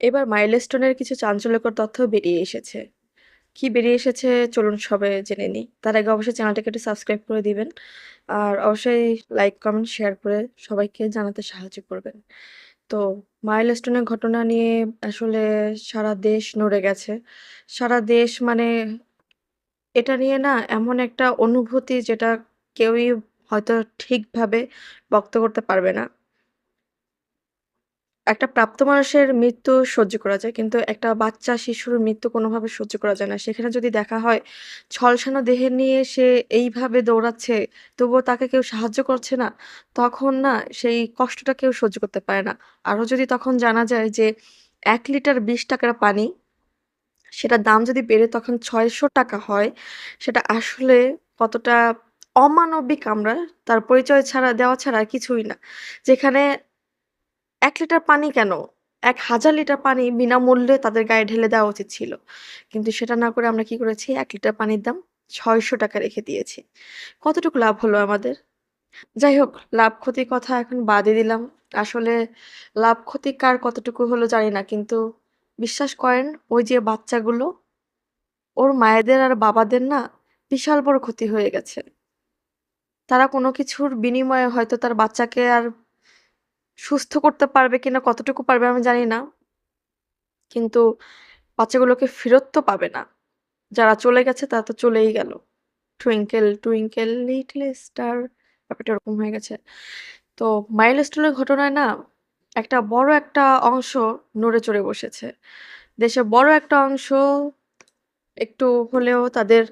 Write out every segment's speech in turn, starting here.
এবার মাইলস্টোনের কিছু চাঞ্চল্যকর তথ্য বেরিয়ে এসেছে। কি বেরিয়ে এসেছে চলুন সবে জেনে নিই। তার আগে অবশ্যই চ্যানেলটাকে একটু সাবস্ক্রাইব করে দিবেন। আর অবশ্যই লাইক, কমেন্ট, শেয়ার করে সবাইকে জানাতে সাহায্য করবেন। তো মাইলস্টোনের ঘটনা নিয়ে আসলে সারা দেশ নড়ে গেছে। সারা দেশ মানে এটা নিয়ে না এমন একটা অনুভূতি যেটা কেউই হয়তো ঠিকভাবে ব্যক্ত করতে পারবে না। একটা প্রাপ্ত মানুষের মৃত্যু সহ্য করা যায়। কিন্তু একটা বাচ্চা শিশুর মৃত্যু কোনোভাবে সহ্য করা যায় না। সেখানে যদি দেখা হয় ঝলসানো দেহে নিয়ে সে এইভাবে দৌড়াচ্ছে, তবুও তাকে কেউ সাহায্য করছে না, তখন না সেই কষ্টটা কেউ সহ্য করতে পারে না। আরও যদি তখন জানা যায় যে এক লিটার বিশ টাকার পানি, সেটার দাম যদি বেড়ে তখন ৳৬০০ হয়, সেটা আসলে কতটা অমানবিক আমরা তার পরিচয় ছাড়া দেওয়া ছাড়া কিছুই না। যেখানে ১ লিটার পানি কেন? ১,০০০ লিটার পানি বিনামূল্যে তাদের গায়ে ঢেলে দেওয়া উচিত ছিল। কিন্তু সেটা না করে আমরা কি করেছি? এক লিটার পানির দাম ৳৬০০ রেখে দিয়েছি। কতটুকু লাভ হলো আমাদের? যাই হোক, লাভ ক্ষতির কথা এখন বাদই দিলাম। আসলে লাভ ক্ষতি কার কতটুকু হলো জানি না। কিন্তু বিশ্বাস করেন ওই যে বাচ্চাগুলো, ওর মায়েদের আর বাবাদের না বিশাল বড় ক্ষতি হয়ে গেছে। তারা কোনো কিছুর বিনিময়ে হয়তো তার বাচ্চাকে আর সুস্থ করতে পারবে কিনা, কতটুকু পারবে আমি জানি না। কিন্তু বাচ্চাগুলোকে ফেরত তো পাবে না। যারা চলে গেছে তারা তো চলেই গেল। টুইঙ্কেল, টুইঙ্কেল লিটল স্টার ব্যাপারটা ওরকম হয়ে গেছে। তো মাইলস্টোনের ঘটনায় না একটা বড় একটা অংশ নড়ে চড়ে বসেছে। দেশের বড় একটা অংশ একটু হলেও তাদের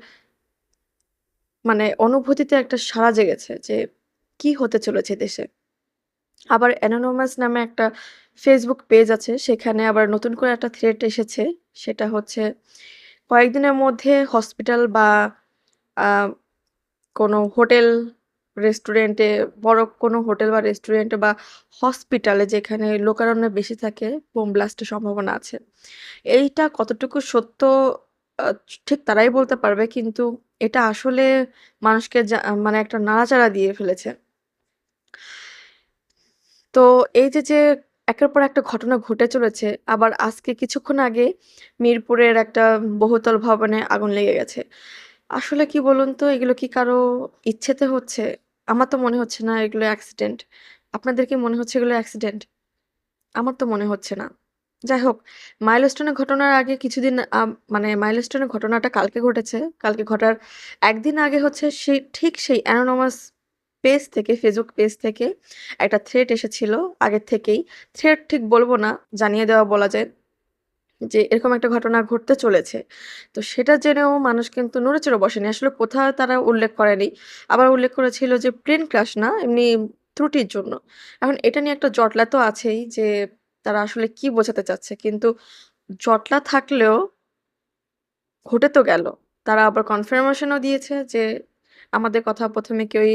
মানে অনুভূতিতে একটা সাড়া জেগেছে যে কি হতে চলেছে দেশে। আবার অ্যানোনিমাস নামে একটা ফেসবুক পেজ আছে। সেখানে আবার নতুন করে একটা থ্রেট এসেছে। সেটা হচ্ছে কয়েকদিনের মধ্যে হসপিটাল বা কোনো হোটেল, রেস্টুরেন্টে বড় কোনো হোটেল বা রেস্টুরেন্টে বা হসপিটালে যেখানে লোকারণ্য বেশি থাকে বোম ব্লাস্টের সম্ভাবনা আছে। এইটা কতটুকু সত্য ঠিক তারাই বলতে পারবে। কিন্তু এটা আসলে মানুষকে মানে একটা নাড়াচাড়া দিয়ে ফেলেছে। তো এই যে, যে একের পর একটা ঘটনা ঘটে চলেছে, আবার আজকে কিছুক্ষণ আগে মিরপুরের একটা বহুতল ভবনে আগুন লেগে গেছে। আসলে কি বলুন তো এগুলো কি কারও ইচ্ছেতে হচ্ছে? আমার তো মনে হচ্ছে না এগুলো অ্যাক্সিডেন্ট। আপনাদের কি মনে হচ্ছে এগুলো অ্যাক্সিডেন্ট? আমার তো মনে হচ্ছে না। যাই হোক, মাইলস্টোনের ঘটনার আগে কিছুদিন মানে মাইলস্টোনের ঘটনাটা কালকে ঘটেছে। কালকে ঘটার একদিন আগে হচ্ছে সেই ঠিক সেই অ্যানোনিমাস পেজ থেকে ফেসবুক পেজ থেকে একটা থ্রেট এসেছিল আগের থেকেই। থ্রেট ঠিক বলব না, জানিয়ে দেওয়া বলা যায়। যে এরকম একটা ঘটনা ঘটতে চলেছে। তো সেটা জেনেও মানুষ কিন্তু নড়েচড়ে বসেনি। আসলে কোথাও তারা উল্লেখ করেনি। আবার উল্লেখ করেছিল যে প্লেন ক্রাশ না, এমনি ত্রুটির জন্য। এখন এটা নিয়ে একটা জটলা তো আছেই যে তারা আসলে কি বোঝাতে চাচ্ছে। কিন্তু জটলা থাকলেও ঘটে তো গেল। তারা আবার কনফার্মেশনও দিয়েছে যে আমাদের কথা প্রথমে কেউই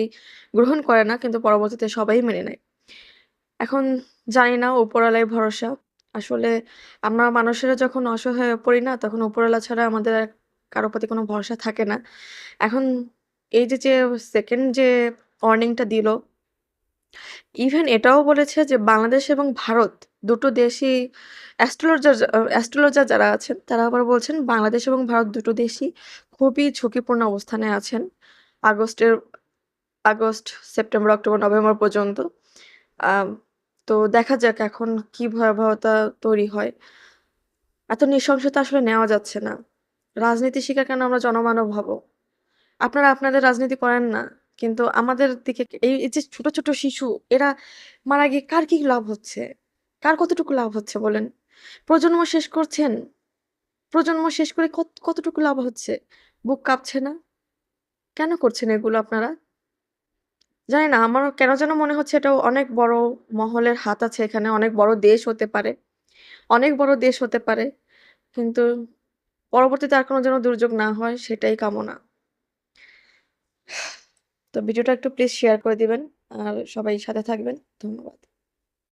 গ্রহণ করে না কিন্তু পরবর্তীতে সবাই মেনে নেয়। এখন জানি না উপরওয়ালাই ভরসা। আসলে আমরা মানুষেরা যখন অসহায় পড়ি না তখন উপরওয়ালা ছাড়া আমাদের কারও প্রতি কোনো ভরসা থাকে না। এখন এই যে, যে সেকেন্ড যে ওয়ার্নিংটা দিল ইভেন এটাও বলেছে যে বাংলাদেশ এবং ভারত দুটো দেশই অ্যাস্ট্রোলজার অ্যাস্ট্রোলজার যারা আছেন তারা আবার বলছেন বাংলাদেশ এবং ভারত দুটো দেশই খুবই ঝুঁকিপূর্ণ অবস্থানে আছেন। আগস্টের আগস্ট, সেপ্টেম্বর, অক্টোবর, নভেম্বর পর্যন্ত। তো দেখা যাক এখন কি ভয়াবহতা তৈরি হয়। এত নৃশংসতা আসলে নেওয়া যাচ্ছে না। রাজনীতি শিকার কেন আমরা জনমানব হব? আপনারা আপনাদের রাজনীতি করেন না। কিন্তু আমাদের দিকে এই, যে ছোট, ছোট শিশু এরা মারা গিয়ে কার কি লাভ হচ্ছে? কার কতটুকু লাভ হচ্ছে বলেন? প্রজন্ম শেষ করছেন। প্রজন্ম শেষ করে কত কতটুকু লাভ হচ্ছে? বুক কাঁপছে না? কেন করছেন এগুলো আপনারা? জানি না আমার কেন যেন মনে হচ্ছে এটাও অনেক বড় মহলের হাত আছে এখানে। অনেক বড় দেশ হতে পারে। অনেক বড় দেশ হতে পারে। কিন্তু পরবর্তীতে আর কোনো যেন দুর্যোগ না হয় সেটাই কামনা। তো ভিডিওটা একটু প্লিজ শেয়ার করে দিবেন। আর সবাই সাথে থাকবেন। ধন্যবাদ।